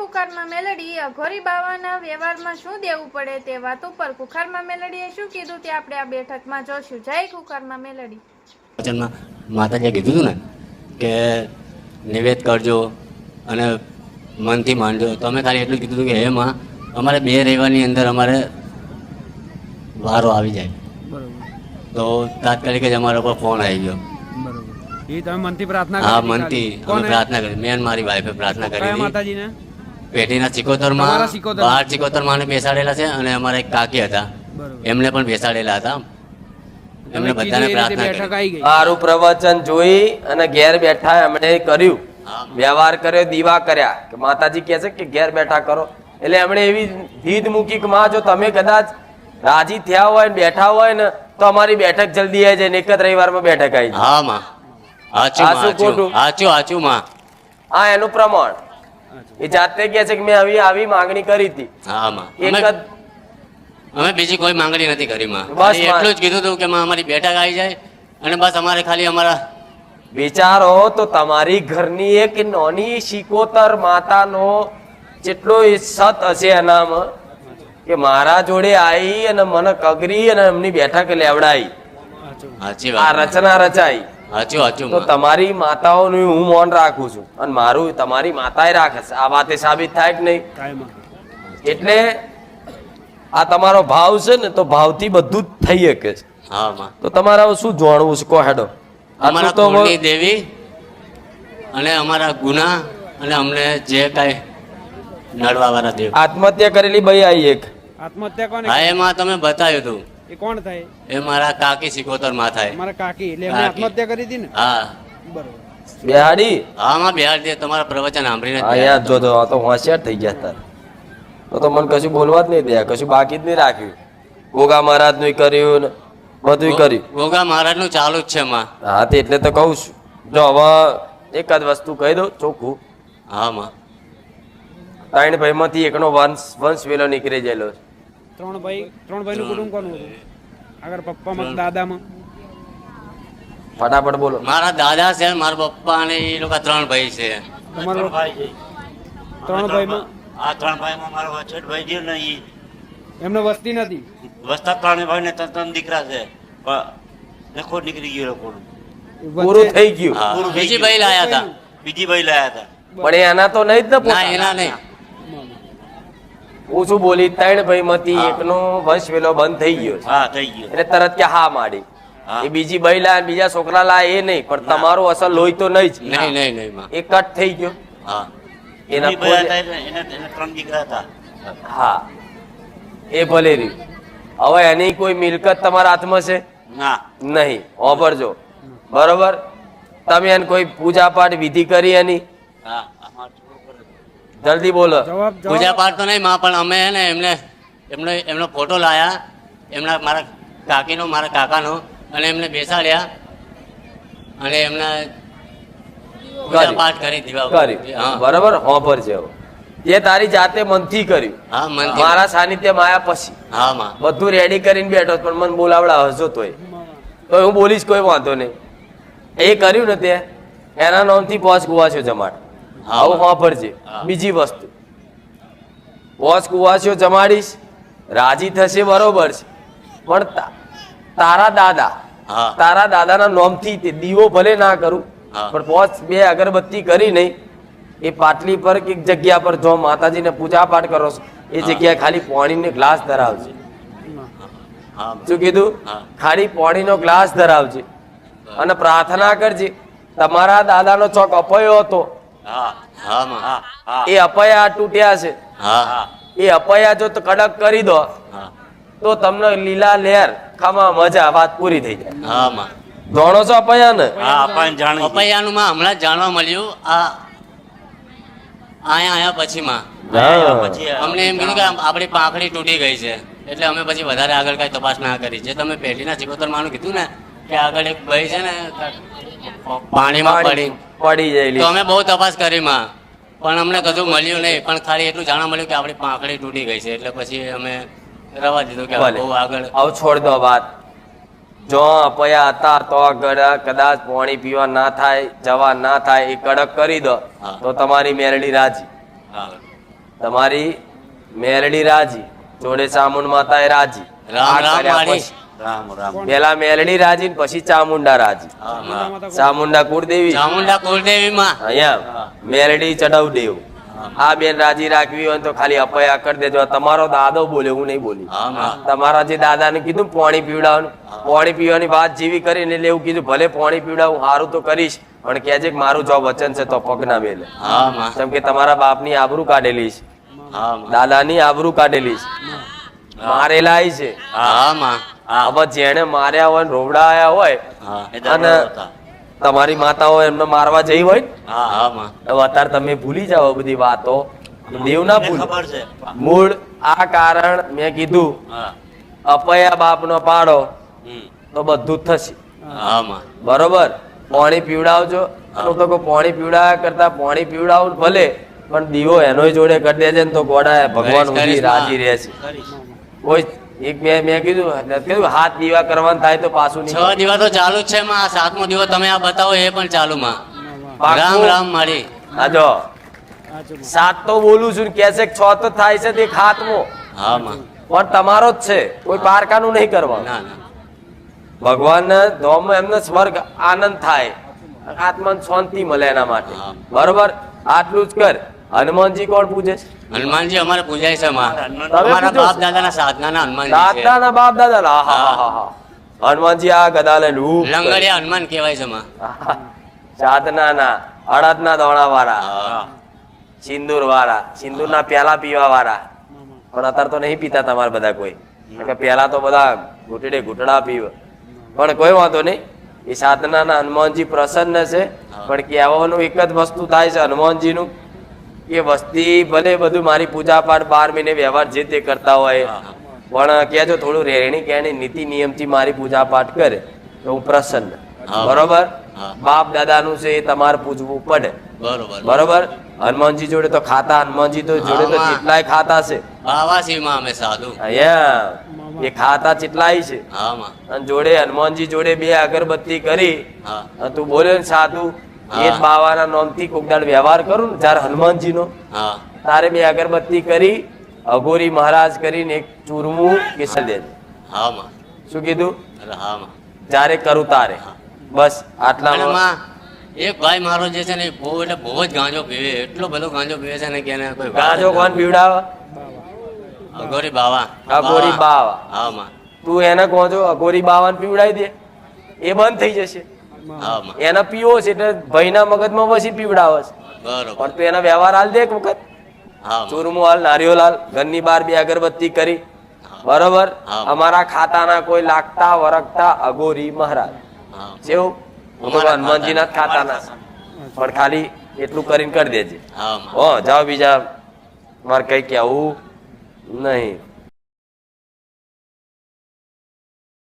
કુખારમાં મેલડી અઘોરી બાવાના વ્યવહારમાં શું દેવું પડે તે વાત ઉપર કુખારમાં મેલડીએ શું કીધું તે આપણે આ બેઠકમાં જોશું. જય કુખારમાં મેલડી. વચનમાં માતાજીએ કીધું હતું ને કે નિવેદ કરજો અને મનથી માનજો. તો અમે ખાલી એટલું કીધું હતું કે હે માં અમારે બે રહેવાની અંદર અમારે વારો આવી જાય. તો તાત્કાલિક જ અમારા પર ફોન આવી ગયો. એ તમે મનથી પ્રાર્થના હા કરી મનથી. અમે પ્રાર્થના કરી. મેન મારી વાઈફે પ્રાર્થના કરી માતાજીને? પેઢીના સિકોતરમાં? બાર સિકોતરમાં. બેસાડેલા છે અને અમારા એક કાકી હતા. એમને પણ બેસાડેલા હતા. એમને બધાને પ્રાર્થના કરી. આવી પ્રવચન જોઈ અને ઘેર બેઠા એમણે કર્યું. વ્યવહાર કર્યો દીવા કર્યા. કે માતાજી કહે છે કે ઘેર બેઠા કરો. એટલે એમણે એવી જીદ મૂકી કે માં જો તમે કદાચ રાજી થયા હોય ને બેઠા હોય ને તો અમારી બેઠક જલ્દી આવી જાય ને એક જ રવિવારમાં બેઠક આવી જાય. હા માં. હાચું આ માં, શું હાચું હાચું હાચું માં. આ એનું પ્રમાણ. એ જાતે કહે છે કે મેં આવી આવી માંગણી કરી હતી. હા માં એક અમે જ અમે બીજી કોઈ માંગણી નથી કરી માં. બસ એટલું જ કીધું હતું કે માં અમારી બેઠક આવી જાય અને બસ અમારે ખાલી અમારા વિચારો તો તમારી ઘરની એક નોની શિકોતર માતાનો જેટલો સત હશે એનામાં કે મારા જોડે આવી અને મને કગરી અને એમની બેઠક લેવડાઈ. આ રચના રચાઈ. હાચું તો તમારી માતાઓનું હું મૌન રાખું છું. અને મારું તમારી માતાએ રાખે છે આ વાતે સાબિત થાય કે નહીં? એટલે આ તમારો ભાવ છે ને તો ભાવથી બધું જ થઈ શકે છે. હા તો તમારે શું જાણવું છે? કહો હેડો. અમારા તો દેવી અને અમારા ગુના અને અમને જે કાંઈ નડવા વાળા દેવ. આત્મહત્યા કરેલી ભાઈ આવી એક. આત્મહત્યા કોને? હા એમાં તમે બતાવ્યું હતું. એ કોણ થાય? એ મારા કાકી સિકોતરમાં થાય. મારા કાકી એટલે એમને કાકી. આત્મહત્યા કરી હતી ને? હા. બરોબર. બેહાડી? હા માં બિહાર દે તમારા પ્રવચન સાંભળીને જ હા યાર જો જો આ તો હોશિયાર થઈ ગયા તાર. તો તો મને કશું બોલવા જ નહીં દે કશું બાકી જ નહીં રાખ્યું. ગોગા મહારાજનું કર્યું ને બધું કર્યું. ગોગા મહારાજનું ચાલુ જ છે માં. હા તે એટલે તો કહું છું. જો હવે એક જ વસ્તુ કહી દઉં ચોખ્ખું. હા માં. ત્રણ ભાઈ માંથી એકનો વંશ વંશ વેલો નીકળી ગયેલો છે. ત્રણ ભાઈ ત્રણ ભાઈનું કુટુંબ કોનું હતું? આગળ પપ્પામાં દાદામાં? ફટાફટ બોલો. મારા દાદા છે મારા પપ્પા અને એ લોકો ત્રણ ભાઈ છે. તમારો ત્રણ ભાઈમાં? આ ત્રણ ભાઈમાં મારો વચેટ ભાઈ રહ્યો ને એમને વસ્તી નથી? વસ્તા ત્રણે ભાઈ ને ત્રણ દીકરા છે. પણ નખો નીકળી ગયો લોકોનું. પૂરું થઈ ગયું. બીજી ભાઈ લાયા હતા. બીજી ભાઈ લાયા હતા. પણ એના તો નહીં જ ને એના નહીં. શું બોલી ત્રણ ભાઈ માંથી એકનો વંશ વેલો બંધ થઈ ગયો હા થઈ ગયો. એટલે તરત કે હા માડી. એ બીજી ભાઈ લાય બીજા છોકરા લાય એ નહીં પણ તમારો અસલ લોહી તો નહીં જ. નહીં નહીં નહીં એ કટ થઈ ગયો. હા. એના ત્રણ દીકરા હતા. હા. એ ભલે રહ્યું. હવે એની કોઈ મિલકત તમારા હાથમાં છે? ના. નહીં. વાપરજો બરોબર? તમે એને કોઈ પૂજા પાઠ વિધિ કરી એની? હા. જલ્દી બોલો. પૂજા પાઠ તો નહીં માં પણ અમે હે ને એમને એમનો એમનો ફોટો લાયા. એમના મારા કાકીનો મારા કાકાનો અને એમને બેસાડ્યા. અને એમના પૂજા પાઠ કરી દીવા બરોબર? હોપર છે હવે. તારી જાતે મનથી કર્યું. હા મન મારા સાનિધ્યમાં આયા પછી. હા માં. બધું રેડી કરીને બેઠો પણ મને બોલાવડા હશો તોય. તો હું બોલીશ કોઈ વાંધો નહીં. એ કર્યું ને તે? એના નામથી પોચ કુવાસ્યો જમાડ. હા. આવું હોપર છે. બીજી વસ્તુ. વોશ કુવાસ્યો જમાડીશ રાજી થશે બરોબર છે. પણ તારા દાદા તારા દાદાના નોમથી તે દીવો ભલે ના કરું પણ પોચ બે અગરબત્તી કરી નહીં એ પાટલી પર કે જગ્યા પર જો માતાજીને પૂજા પાઠ કરો છો એ જગ્યાએ ખાલી પાણીનો ગ્લાસ ધરાવજે. શું કીધું? ખાલી પાણીનો ગ્લાસ ધરાવજે. અને પ્રાર્થના કરજે તમારા દાદાનો ચોક અપયો હતો એ અપયા તૂટ્યા છે. એ અપયા જો કડક કરી દો. તો તમને લીલા લેર ખામાં મજા વાત પૂરી થઈ જાય. ધોણો છો અપયા ને? અપયા માં હમણાં જાણવા મળ્યું. આ આયા આયા પછી માં. અમને એમ કીધું કે આપણી પાંખડી તૂટી ગઈ છે. એટલે અમે પછી વધારે આગળ કઈ તપાસ ના કરી. જે તમે પેઢીના ચિકોતર માનું કીધું ને કે આગળ એક ભાઈ છે ને પાણીમાં પડી પડી જયેલી તો અમે બહુ તપાસ કરી માં. પણ અમને કશું મળ્યું નહીં. પણ ખાલી એટલું જાણવા મળ્યું કે આપણી પાંખડી તૂટી ગઈ છે. એટલે પછી અમે રવા દીધું કે બહુ આગળ. આવ છોડ દો વાત. જો અપયા હતા તો આગળ કદાચ પાણી પીવા ના થાય જવા ના થાય એ કડક કરી દો. તો તમારી મેરડી રાજી. તમારી મેરડી રાજી. જોડે ચામુંડ માતા એ રાજી. રામ રામ રામ રામ. પેલા મેલણી રાજી ને પછી ચામુંડા રાજી. ચામુંડા કુળદેવી. ચામુંડા કુળદેવી માં અહીંયા મેલડી ચડાવદેવ આ બેન રાજી રાખવી હોય તો ખાલી અપયા કરી દેજો. તમારો દાદો બોલ્યો હું નહીં બોલી. તમારા જે દાદાને કીધું ને પાણી પીવડાવવાનું. પાણી પીવાની વાત જેવી કરીને એટલે એવું કીધું ભલે પાણી પીવડાવું સારું તો કરીશ પણ કે છે મારું જો વચન છે તો પગ ના મેલે કેમ કે તમારા બાપની આબરૂ કાઢેલી છે. દાદા ની દાદાની આબરૂ કાઢેલી છે. મારેલા છે. હા માં હવે જેને માર્યા હોય ને રોવડાયા હોય અને તમારી માતાઓ એમને મારવા જઈ હોય હા હા હવે અત્યારે તમે ભૂલી જાઓ બધી વાતો. દેવ ના ભૂલ. મૂળ આ કારણ મેં કીધું. અપયા અપયા બાપનો પાડો તો બધું થશે. બરોબર? પાણી પીવડાવજો. હું. તો પાણી પીવડાવ્યા કરતા પાણી પીવડાવું ભલે પણ દીવો એનો જોડે કરી દેજે ને તો ગોડા ભગવાન રાજી. રહે છે કોઈ એક બે મેં કીધું કીધું હાથ દીવા કરવાનું થાય તો પાછું છ દીવા તો ચાલુ જ છે માં. આ સાતમો દીવો તમે આ બતાવો એ પણ ચાલુ માં. રામ રામ મારી. આ જો. સાત તો બોલું છું કે છે કે છ તો થાય છે તે ખાતમો હા માં. પણ તમારો જ છે કોઈ પારકાનું નહીં કરવાનું. ના ના. ભગવાન ધોમ એમને સ્વર્ગ આનંદ થાય. આત્માને શાંતિ મળે એના માટે. બરોબર? આટલું જ કર. હનુમાનજી કોણ પૂજે છે? હનુમાનજી અમારે પૂજાય છે હનુમાન- અમારા બાપ? દાદાના સાધનાના હનુમાન દાદાના બાપ દાદા ના હા હા. હા હનુમાનજી આ ગદા લઈને ઊભ લંગડિયા હનુમાન કહેવાય છે માં. સાધના ના અડદના દોણા વાળા સિંદૂર વાળા સિંદૂર ના પ્યાલા પીવા વાળા પણ અત્યારે તો નહીં પીતા તમારે બધા કોઈ. પેલા તો બધા ઘૂંટડે ઘૂંટડા પીવે. પણ કોઈ વાંધો નહીં. એ સાધનાના હનુમાનજી પ્રસન્ન છે. પણ કહેવાનું એક જ વસ્તુ થાય છે હનુમાનજીનું. કે વસ્તી ભલે બધું મારી પૂજા પાઠ બાર મહિને વ્યવહાર જે તે કરતા હોય. પણ કહેજો થોડું રહેણી કહેણી નીતિ નિયમથી મારી પૂજા પાઠ કરે તો હું પ્રસન્ન. બરોબર? બાપ દાદાનું છે એ તમારે પૂજવું પડે. બરોબર. હનુમાનજી જોડે તો ખાતા હનુમાનજી તો જોડે તો કેટલાય ખાતા છે. અમે સાધુ. એ ખાતા ચેટલાય છે. અને જોડે હનુમાનજી જોડે બે અગરબત્તી કરી. તું બોલે સાધુ એ બાવાના નામથી કોક વ્યવહાર કરું ને જ્યારે હનુમાનજીનો. તારે બે અગરબત્તી કરી અઘોરી મહારાજ કરીને એક ચૂરમું કેસર દે શું કીધું? જ્યારે કરું તારે. બસ આટલા એક ભાઈ મારો જે છે ને બહુ એટલે બહુ જ ગાંજો પીવે એટલો બધો ગાંજો પીવે છે ને કે એને કોઈ વાત કોણ પીવડાવે? અઘોરી બાવા. અઘોરી બાવા. હા માં. તું એને કહો છો અઘોરી બાવાને પીવડાવી દે. એ બંધ થઈ જશે. એને પીવો છે એટલે ભાઈના મગજમાં પછી પીવડાવે છે પણ તું એના વ્યવહાર હાલ દે એક વખત ચૂરમું હાલ નારિયોલ હાલ ઘરની બહાર બે અગરબત્તી કરી. બરોબર? અમારા ખાતાના કોઈ લાગતા વરખતા અઘોરી મહારાજ. જેવું ભગવાન હનુમાનજીના ના ખાતાના. પણ ખાલી એટલું કરીને કરી દેજે. હો જાઓ બીજા મારે કઈ કેવું નહીં.